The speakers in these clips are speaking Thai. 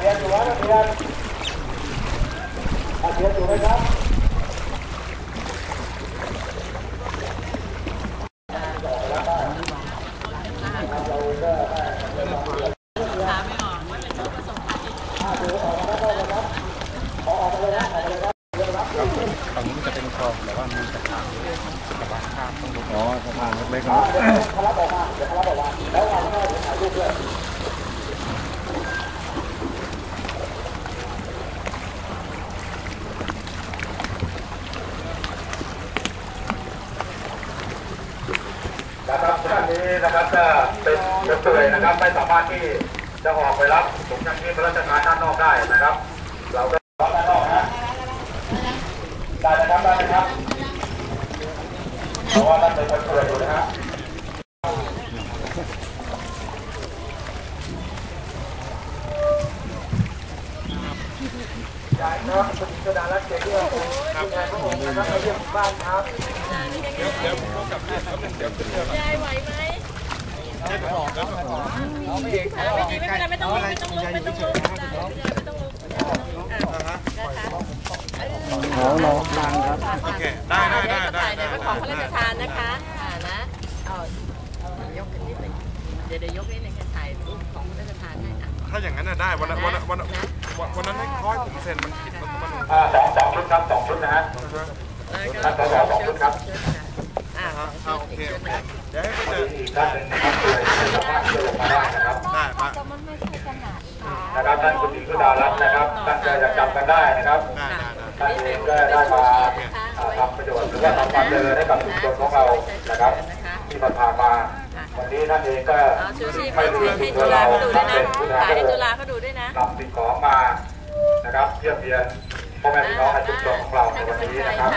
เรียนอยู่ไหมนักเรียนนักเรียนอยู่ไหมครับ ฝั่งนี้จะเป็นคลองแต่ว่ามีสะพานสะพานข้ามต้องลง อ๋อสะพานเล็กๆเนาะ นี้นะครับจะเป็นเฉยนะครับ ไม่สามารถที่จะออกไปรับถุงยังชีพพระราชทานด้านนอกได้นะครับ เราก็รับด้านนอกนะได้นะครับได้นะครับเพราะว่าท่านเป็นคนเฉยอยู่นะฮะยายครับคุณสุดารัตน์เกียรติคุณยายพระองค์นะครับมาเยี่ยมบ้านครับยายไหวไหมไม่ดีไม่เป็นไรไม่ ต้องลุกไม่ต้องลุกไม่ต้องลุกไม่ต้องลุกนะคะน้องน้อดังครับโอเคได้ได้ได้ได้ได้เป็นของพระราชทานนะคะอ่านะเอายกขึ้นนิดหนึ่งเดี๋ยวเดี๋ยวยกนิดหนึ่งจะถ่ายรูปของพระราชทานให้อะถ้าอย่างนั้นน่ะได้วันนั้นวันนั้นวันนั้นวันนั้นให้ค่อยผมเซ็นมันผิดมันมันสองสองชุดครับสองชุดนะฮะแล้วก็ท่านสสสองชุดครับ อ่าอ่าโอเคโอเคเดี๋ยวให้ไปเจออีกท่านหนึ่งนะครับเลยสามารถที่จะลงมาได้นะครับได้มานะครับท่านคุณหญิงสุดารัตน์นะครับท่านจะจำกันได้นะครับได้ได้ท่านเองก็ได้มาทำประโยชน์หรือว่าทำความเจริญให้กับชุมชนของเรานะครับ ที่ผ่านมาวันนี้ท่านเองก็ชูชีพไม่ให้ลืมให้ถึงจุฬาเขาดูด้วยนะเป็นผู้แทนถ่ายให้จุฬาเขาดูด้วยนะนำสิ่งของมานะครับเทียบเทียน พ่อแม่พี่น้องในชุมชนของเราในวันนี้นะครับ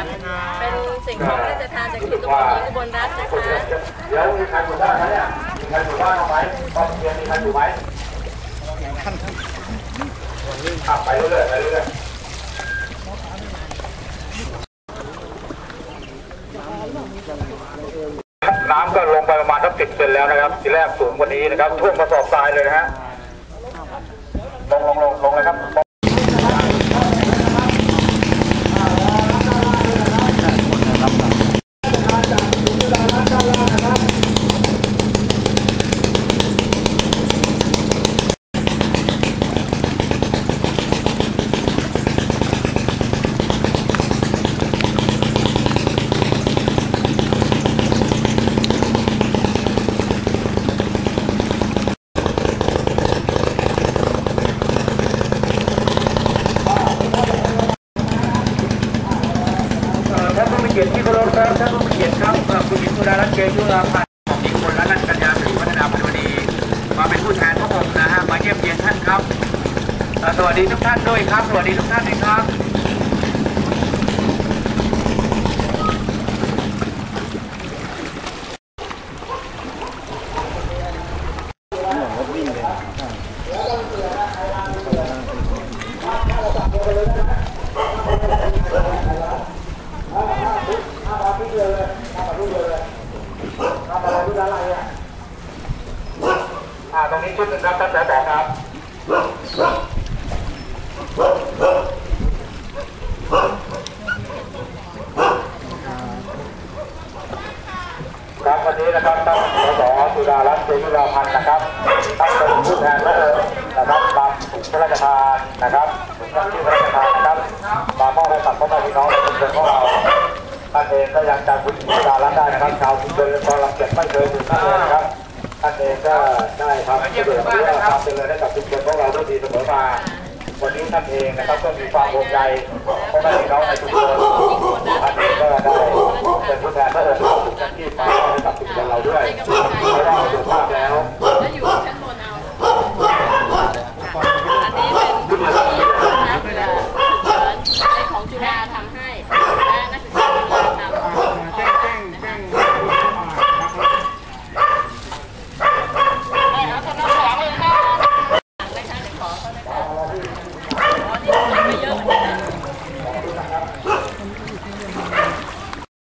เป็นสิ่งของพระราชทานจากคุณตำรวจหญิงอุบลรัตน์นะคะเดี๋ยวมีใครอยู่บ้านไหมเนี่ยมีใครอยู่บ้านไหมตอนเรียนมีใครอยู่ไหมขับไปเรื่อยๆไปเรื่อยๆน้ำก็ลงไปประมาณสักสิบเซนแล้วนะครับ ทีแรกสูงกว่านี้นะครับท่วมกระสอบทรายเลยนะฮะลงลงลงลงเลยครับ ท่านผู้มีเกียรติที่เครับท่านผู้มีเกียรติครับคุณหญิงสุดารัตน์เกยุราพันธ์ของนิคนและนันกัญญาศรีวัฒนาพันวดีมาเป็นผู้แทนพระองค์นะฮะมาเยี่ยมเยียนท่านครับ สวัสดีทุกท่านด้วยครับ สวัสดีทุกท่านด้วยครับ ทำ อะไรอะอ่าตรงนี้ชุดหนึ่งครับท่านแต่แต่ครับครับวันนี้นะครับท่านสสสุดารัตน์เจยุราพันธ์นะครับท่านเป็นผู้แทนพระองค์นะครับนำถุงพระราชทานนะครับถุงที่พระราชทานนะครับมามอบให้กับพ่อแม่พี่น้องในชุมชนของเรา ท่านเองก็ยังจำคุณสุดารัตน์ได้นะครับชาวชุมชนกองลำเก็บไม่เคยถึงท่านเลยนะครับท่านเองก็ได้ทำเพื่อความเจริญให้กับชุมชนของเราด้วยดีเสมอมาวันนี้ท่านเองนะครับก็มีความห่งใจเพราะว่าเองในชุมชนท่านเองก็ได้เป็นผู้แทนเพื่อสุที่มาให้กับชุมชนเราด้วยเราได้าสุภาพแล้วอันนี้เป็นที่ของจุฬาทำให้